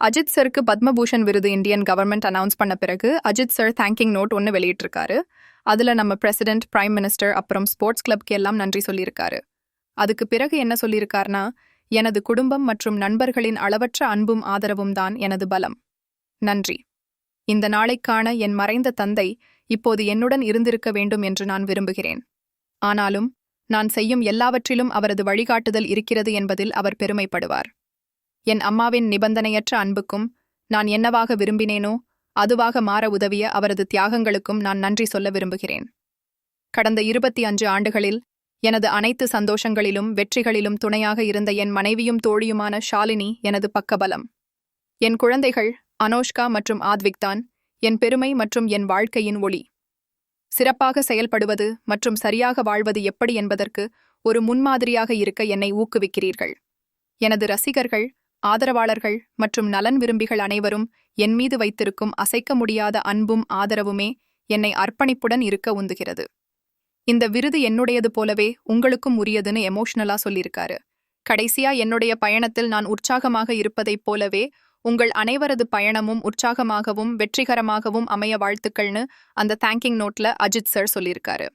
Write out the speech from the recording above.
அஜித் சருக்கு பத்மபூஷன் விருது Indian government announce பண்ண பிறகு அஜித் சார் தேங்கிங் நோட் ஒன்று வெளியிட்டிருக்காரு. அதுல நம்ம பிரசிடென்ட் பிரைம் மினிஸ்டர் அப்புறம் ஸ்போர்ட்ஸ் கிளப்க்கு எல்லாம் நன்றி சொல்லியிருக்காரு. அதுக்கு பிறகு என்ன சொல்லியிருக்காருனா எனது குடும்பம் மற்றும் நண்பர்களின் அளவற்ற அன்பும் ஆதரவும் தான் எனது பலம். நன்றி. இந்த நாளைக்கான என் மறைந்த தந்தை இப்போது என்னுடன் இருந்திருக்க வேண்டும் என்று நான் விரும்புகிறேன். ஆனாலும் நான் செய்யும் எல்லாவற்றிலும் அவரது வழிகாட்டுதல் இருக்கிறது என்பதில் அவர் பெருமைப்படுவார். என் அம்மாவின் நிபந்தனையற்ற அன்புக்கும் நான் என்னவாக விரும்பினேனோ அதுவாக மாற உதவிய அவரது தியாகங்களுக்கும் நான் நன்றி சொல்ல விரும்புகிறேன். கடந்த இருபத்தி அஞ்சு ஆண்டுகளில் எனது அனைத்து சந்தோஷங்களிலும் வெற்றிகளிலும் துணையாக இருந்த என் மனைவியும் தோழியுமான ஷாலினி எனது பக்கபலம். என் குழந்தைகள் அனோஷ்கா மற்றும் ஆத்விக்தான் என் பெருமை மற்றும் என் வாழ்க்கையின் ஒளி. சிறப்பாக செயல்படுவது மற்றும் சரியாக வாழ்வது எப்படி என்பதற்கு ஒரு முன்மாதிரியாக இருக்க என்னை ஊக்குவிக்கிறீர்கள். எனது ரசிகர்கள் ஆதரவாளர்கள் மற்றும் நலன் விரும்பிகள் அனைவரும் என் மீது வைத்திருக்கும் அசைக்க முடியாத அன்பும் ஆதரவுமே என்னை அர்ப்பணிப்புடன் இருக்க உந்துகிறது. இந்த விருது என்னுடையது போலவே உங்களுக்கும் உரியதுன்னு எமோஷனலா சொல்லியிருக்காரு. கடைசியா என்னுடைய பயணத்தில் நான் உற்சாகமாக இருப்பதைப் போலவே உங்கள் அனைவரது பயணமும் உற்சாகமாகவும் வெற்றிகரமாகவும் அமைய வாழ்த்துக்கள்னு அந்த தேங்கிங் நோட்ல அஜித் சார் சொல்லியிருக்காரு.